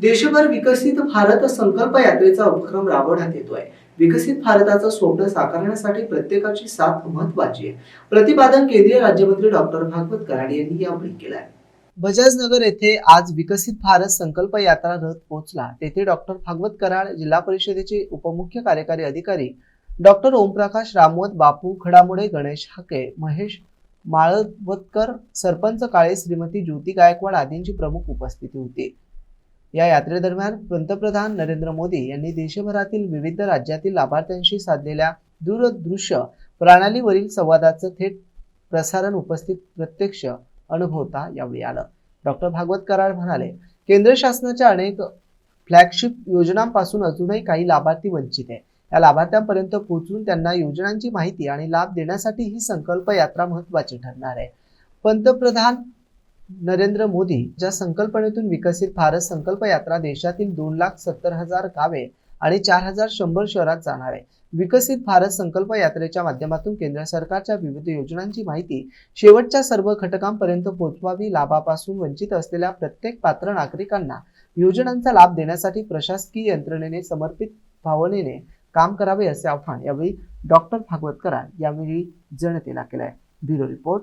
देशभर विकसित भारत संकल्प यात्रेचा उपक्रम राबवण्यात येतोय. विकसित भारताचं स्वप्न साकारण्यासाठी प्रत्येकाची साथ महत्वाची आहे. प्रतिपादन केंद्रीय राज्यमंत्री डॉक्टर भागवत कराड यांनी यावेळी केलंय. बजाजनगर येथे आज विकसित भारत संकल्प यात्रा रथ पोहोचला. तेथे डॉक्टर भागवत कराड जिल्हा परिषदेचे उपमुख्य कार्यकारी अधिकारी डॉक्टर ओमप्रकाश रामवत बापू खडामुळे गणेश हाके महेश माळवतकर सरपंच काळे श्रीमती ज्योती गायकवाड आदींची प्रमुख उपस्थिती होती. या यात्रेदरम्यान पंतप्रधान नरेंद्र मोदी यांनी देशभरातील विविध राज्यातील लाभार्थ्यांशी साधलेल्या दूरदृश्य प्रणालीवरील संवादाचं थेट प्रसारण उपस्थित प्रत्यक्ष अनुभवता यावेळी आलं. डॉक्टर भागवत कराड म्हणाले केंद्र शासनाच्या अनेक फ्लॅगशिप योजनांपासून अजूनही काही लाभार्थी वंचित आहे या लाभार्थ्यांपर्यंत पोहोचून त्यांना योजनांची माहिती आणि लाभ देण्यासाठी ही संकल्प यात्रा महत्वाची ठरणार आहे. पंतप्रधान नरेंद्र मोदी ज्या संकल्पनेतून विकसित भारत संकल्प यात्रा देशातील दोन लाख सत्तर हजार गावे आणि चार हजार शंभर शहरात जाणार आहे. विकसित भारत संकल्प यात्रेच्या माध्यमातून केंद्र सरकारच्या विविध योजनांची माहिती शेवटच्या सर्व घटकांपर्यंत पोहोचवावी लाभापासून वंचित असलेल्या प्रत्येक पात्र नागरिकांना योजनांचा लाभ देण्यासाठी प्रशासकीय यंत्रणेने समर्पित भावनेने काम करावे असे आव्हान यावेळी डॉक्टर भागवत कराड यावेळी जनतेला केलं आहे ब्युरो रिपोर्ट.